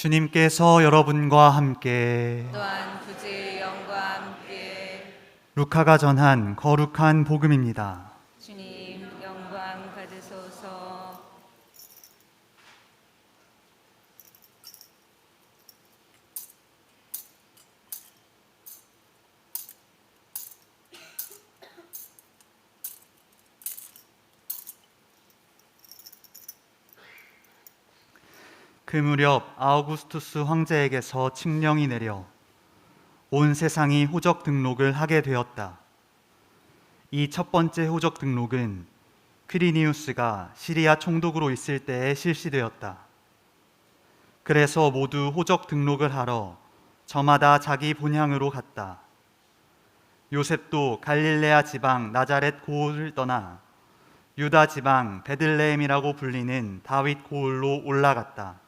주님께서 여러분과 함께 또한 부지의 영과 함께 루카가 전한 거룩한 복음입니다. 주님 영광 받으소서 그 무렵 아우구스투스 황제에게서 칙령이 내려 온 세상이 호적 등록을 하게 되었다. 이 첫 번째 호적 등록은 퀴리니우스가 시리아 총독으로 있을 때에 실시되었다. 그래서 모두 호적 등록을 하러 저마다 자기 본향으로 갔다. 요셉도 갈릴레아 지방 나자렛 고을을 떠나 유다 지방 베들레헴이라고 불리는 다윗 고을로 올라갔다.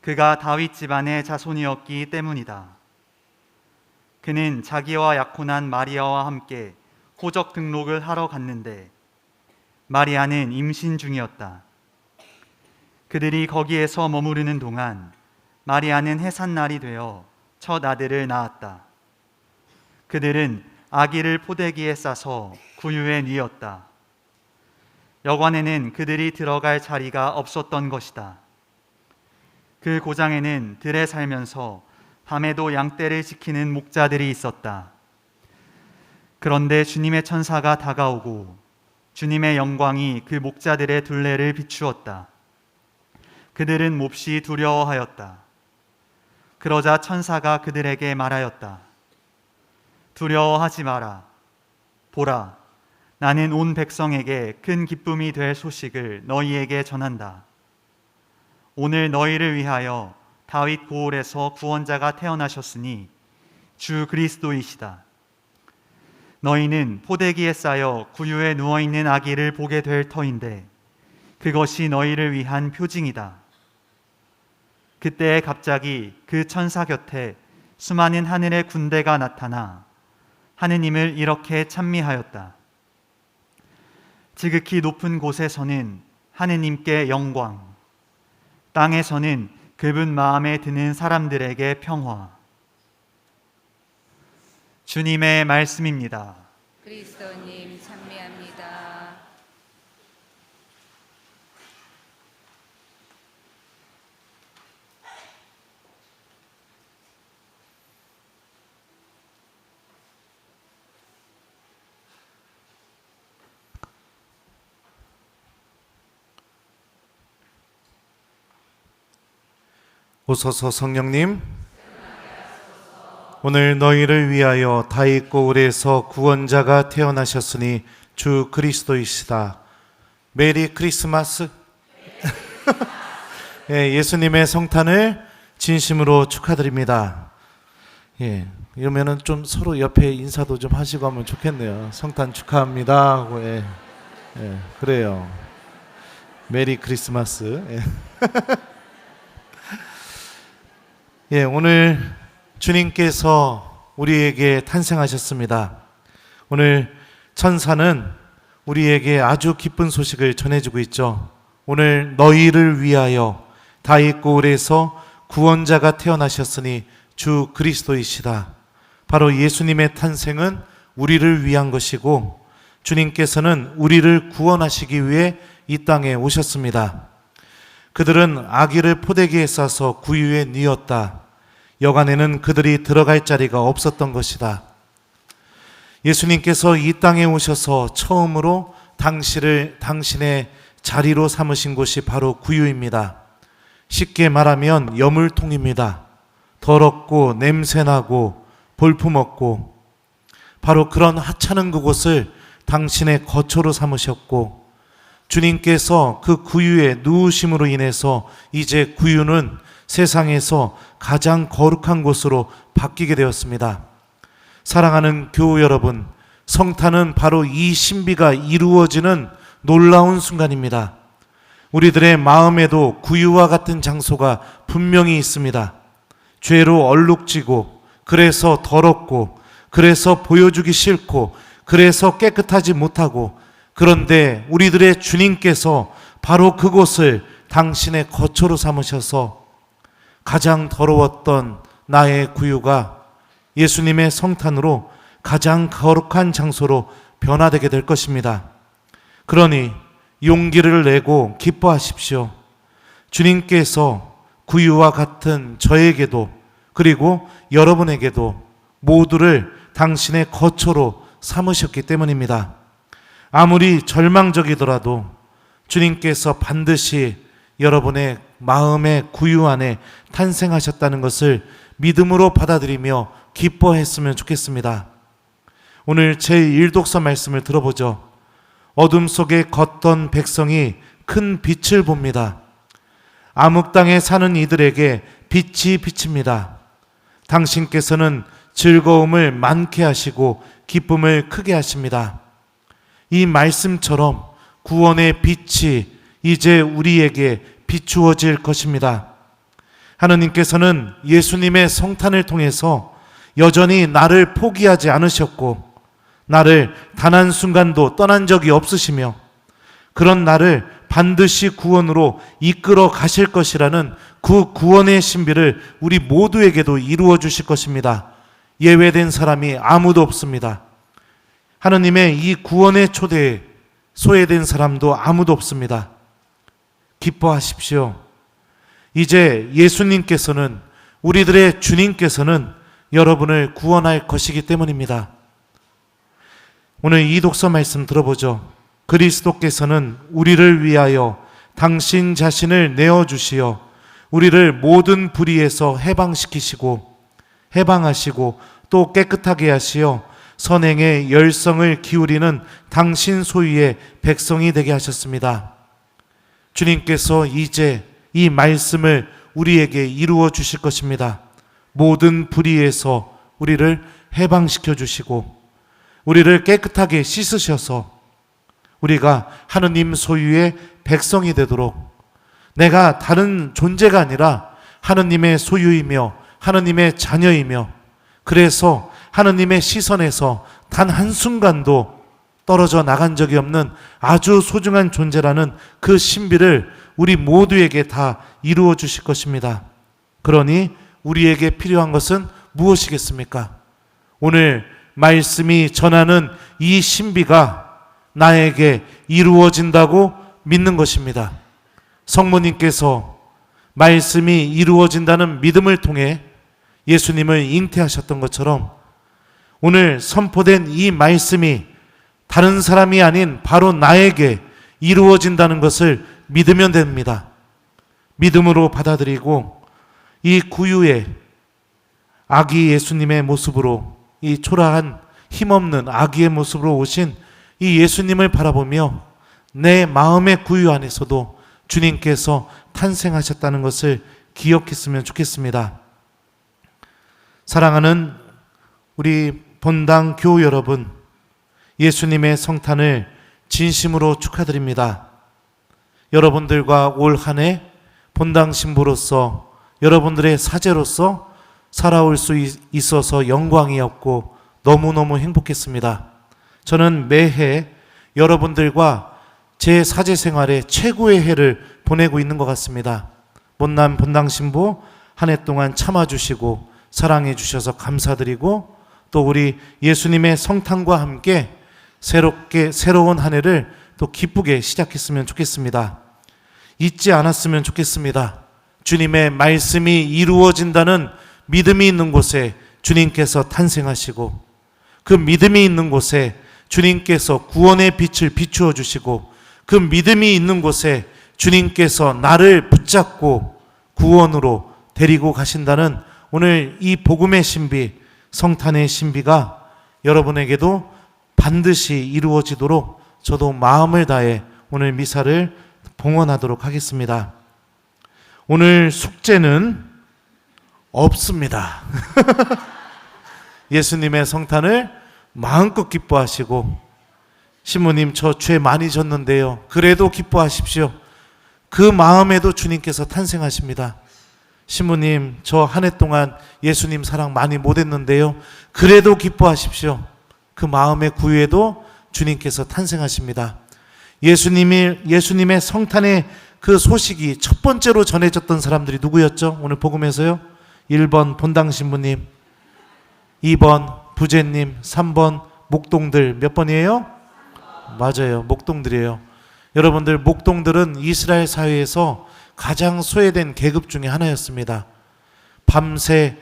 그가 다윗 집안의 자손이었기 때문이다. 그는 자기와 약혼한 마리아와 함께 호적 등록을 하러 갔는데 마리아는 임신 중이었다. 그들이 거기에서 머무르는 동안 마리아는 해산날이 되어 첫 아들을 낳았다. 그들은 아기를 포대기에 싸서 구유에 뉘었다. 여관에는 그들이 들어갈 자리가 없었던 것이다. 그 고장에는 들에 살면서 밤에도 양떼를 지키는 목자들이 있었다. 그런데 주님의 천사가 다가오고 주님의 영광이 그 목자들의 둘레를 비추었다. 그들은 몹시 두려워하였다. 그러자 천사가 그들에게 말하였다. 두려워하지 마라. 보라, 나는 온 백성에게 큰 기쁨이 될 소식을 너희에게 전한다. 오늘 너희를 위하여 다윗 고을에서 구원자가 태어나셨으니 주 그리스도이시다. 너희는 포대기에 쌓여 구유에 누워 있는 아기를 보게 될 터인데 그것이 너희를 위한 표징이다. 그때 갑자기 그 천사 곁에 수많은 하늘의 군대가 나타나 하느님을 이렇게 찬미하였다. 지극히 높은 곳에서는 하느님께 영광, 땅에서는 그분 마음에 드는 사람들에게 평화. 주님의 말씀입니다. 그리스도님 찬미합니다 오소서 성령님 오늘 너희를 위하여 다윗 고을에서 구원자가 태어나셨으니 주 그리스도이시다. 메리 크리스마스. 예, 예수님의 성탄을 진심으로 축하드립니다. 예, 이러면은 좀 서로 옆에 인사도 좀 하시고 하면 좋겠네요. 성탄 축하합니다. 하고 예, 예, 그래요. 메리 크리스마스. 예. 예, 오늘 주님께서 우리에게 탄생하셨습니다. 오늘 천사는 우리에게 아주 기쁜 소식을 전해주고 있죠. 오늘 너희를 위하여 다윗 고을에서 구원자가 태어나셨으니 주 그리스도이시다. 바로 예수님의 탄생은 우리를 위한 것이고 주님께서는 우리를 구원하시기 위해 이 땅에 오셨습니다. 그들은 아기를 포대기에 싸서 구유에 뉘었다. 여간에는 그들이 들어갈 자리가 없었던 것이다. 예수님께서 이 땅에 오셔서 처음으로 당신을 당신의 자리로 삼으신 곳이 바로 구유입니다. 쉽게 말하면 여물통입니다. 더럽고 냄새나고 볼품없고 바로 그런 하찮은 그곳을 당신의 거처로 삼으셨고 주님께서 그 구유에 누우심으로 인해서 이제 구유는 세상에서 가장 거룩한 곳으로 바뀌게 되었습니다. 사랑하는 교우 여러분, 성탄은 바로 이 신비가 이루어지는 놀라운 순간입니다. 우리들의 마음에도 구유와 같은 장소가 분명히 있습니다. 죄로 얼룩지고, 그래서 더럽고, 그래서 보여주기 싫고, 그래서 깨끗하지 못하고, 그런데 우리들의 주님께서 바로 그곳을 당신의 거처로 삼으셔서 가장 더러웠던 나의 구유가 예수님의 성탄으로 가장 거룩한 장소로 변화되게 될 것입니다. 그러니 용기를 내고 기뻐하십시오. 주님께서 구유와 같은 저에게도 그리고 여러분에게도 모두를 당신의 거처로 삼으셨기 때문입니다. 아무리 절망적이더라도 주님께서 반드시 여러분의 마음의 구유 안에 탄생하셨다는 것을 믿음으로 받아들이며 기뻐했으면 좋겠습니다. 오늘 제1독서 말씀을 들어보죠. 어둠 속에 걷던 백성이 큰 빛을 봅니다. 암흑 땅에 사는 이들에게 빛이 비칩니다. 당신께서는 즐거움을 많게 하시고 기쁨을 크게 하십니다. 이 말씀처럼 구원의 빛이 이제 우리에게 비추어질 것입니다. 하느님께서는 예수님의 성탄을 통해서 여전히 나를 포기하지 않으셨고, 나를 단 한 순간도 떠난 적이 없으시며, 그런 나를 반드시 구원으로 이끌어 가실 것이라는 그 구원의 신비를 우리 모두에게도 이루어 주실 것입니다. 예외된 사람이 아무도 없습니다. 하느님의 이 구원의 초대에 소외된 사람도 아무도 없습니다. 기뻐하십시오. 이제 예수님께서는 우리들의 주님께서는 여러분을 구원할 것이기 때문입니다. 오늘 이 독서 말씀 들어보죠. 그리스도께서는 우리를 위하여 당신 자신을 내어 주시어 우리를 모든 불의에서 해방시키시고 해방하시고 또 깨끗하게 하시어 선행의 열성을 기울이는 당신 소유의 백성이 되게 하셨습니다. 주님께서 이제 이 말씀을 우리에게 이루어 주실 것입니다. 모든 불의에서 우리를 해방시켜 주시고 우리를 깨끗하게 씻으셔서 우리가 하느님 소유의 백성이 되도록 내가 다른 존재가 아니라 하느님의 소유이며 하느님의 자녀이며 그래서 하느님의 시선에서 단 한순간도 떨어져 나간 적이 없는 아주 소중한 존재라는 그 신비를 우리 모두에게 다 이루어 주실 것입니다. 그러니 우리에게 필요한 것은 무엇이겠습니까? 오늘 말씀이 전하는 이 신비가 나에게 이루어진다고 믿는 것입니다. 성모님께서 말씀이 이루어진다는 믿음을 통해 예수님을 잉태하셨던 것처럼 오늘 선포된 이 말씀이 다른 사람이 아닌 바로 나에게 이루어진다는 것을 믿으면 됩니다. 믿음으로 받아들이고 이 구유의 아기 예수님의 모습으로 이 초라한 힘없는 아기의 모습으로 오신 이 예수님을 바라보며 내 마음의 구유 안에서도 주님께서 탄생하셨다는 것을 기억했으면 좋겠습니다. 사랑하는 우리 본당 교우 여러분, 예수님의 성탄을 진심으로 축하드립니다. 여러분들과 올 한 해 본당 신부로서 여러분들의 사제로서 살아올 수 있- 있어서 영광이었고 너무너무 행복했습니다. 저는 매해 여러분들과 제 사제 생활에 최고의 해를 보내고 있는 것 같습니다. 못난 본당 신부 한 해 동안 참아주시고 사랑해 주셔서 감사드리고 또 우리 예수님의 성탄과 함께 새롭게 새로운 한 해를 또 기쁘게 시작했으면 좋겠습니다. 잊지 않았으면 좋겠습니다. 주님의 말씀이 이루어진다는 믿음이 있는 곳에 주님께서 탄생하시고 그 믿음이 있는 곳에 주님께서 구원의 빛을 비추어 주시고 그 믿음이 있는 곳에 주님께서 나를 붙잡고 구원으로 데리고 가신다는 오늘 이 복음의 신비, 성탄의 신비가 여러분에게도 반드시 이루어지도록 저도 마음을 다해 오늘 미사를 봉헌하도록 하겠습니다. 오늘 숙제는 없습니다. 예수님의 성탄을 마음껏 기뻐하시고 신부님 저 죄 많이 졌는데요. 그래도 기뻐하십시오. 그 마음에도 주님께서 탄생하십니다. 신부님 저 한 해 동안 예수님 사랑 많이 못했는데요. 그래도 기뻐하십시오. 그 마음의 구유에도 주님께서 탄생하십니다. 예수님이 예수님의 성탄의 그 소식이 첫 번째로 전해졌던 사람들이 누구였죠? 오늘 복음에서요. 1번 본당 신부님, 2번 부제님, 3번 목동들 몇 번이에요? 맞아요. 목동들이에요. 여러분들 목동들은 이스라엘 사회에서 가장 소외된 계급 중에 하나였습니다. 밤새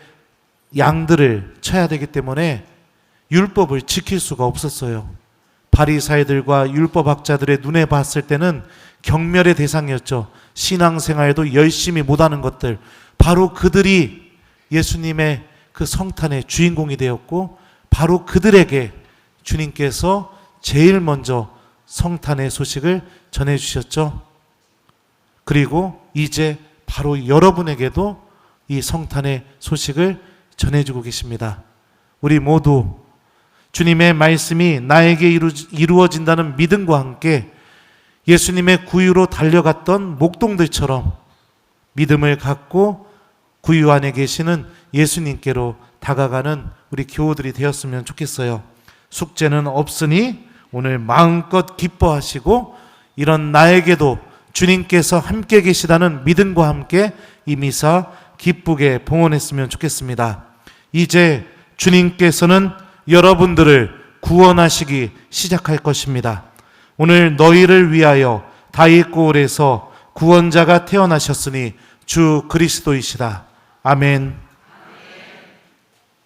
양들을 쳐야 되기 때문에 율법을 지킬 수가 없었어요. 바리사이들과 율법학자들의 눈에 봤을 때는 경멸의 대상이었죠. 신앙생활도 열심히 못하는 것들 바로 그들이 예수님의 그 성탄의 주인공이 되었고 바로 그들에게 주님께서 제일 먼저 성탄의 소식을 전해 주셨죠. 그리고 이제 바로 여러분에게도 이 성탄의 소식을 전해주고 계십니다. 우리 모두 주님의 말씀이 나에게 이루, 이루어진다는 믿음과 함께 예수님의 구유로 달려갔던 목동들처럼 믿음을 갖고 구유 안에 계시는 예수님께로 다가가는 우리 교우들이 되었으면 좋겠어요. 숙제는 없으니 오늘 마음껏 기뻐하시고 이런 나에게도 주님께서 함께 계시다는 믿음과 함께 이 미사 기쁘게 봉헌했으면 좋겠습니다. 이제 주님께서는 여러분들을 구원하시기 시작할 것입니다. 오늘 너희를 위하여 다윗 고을에서 구원자가 태어나셨으니 주 그리스도이시다. 아멘.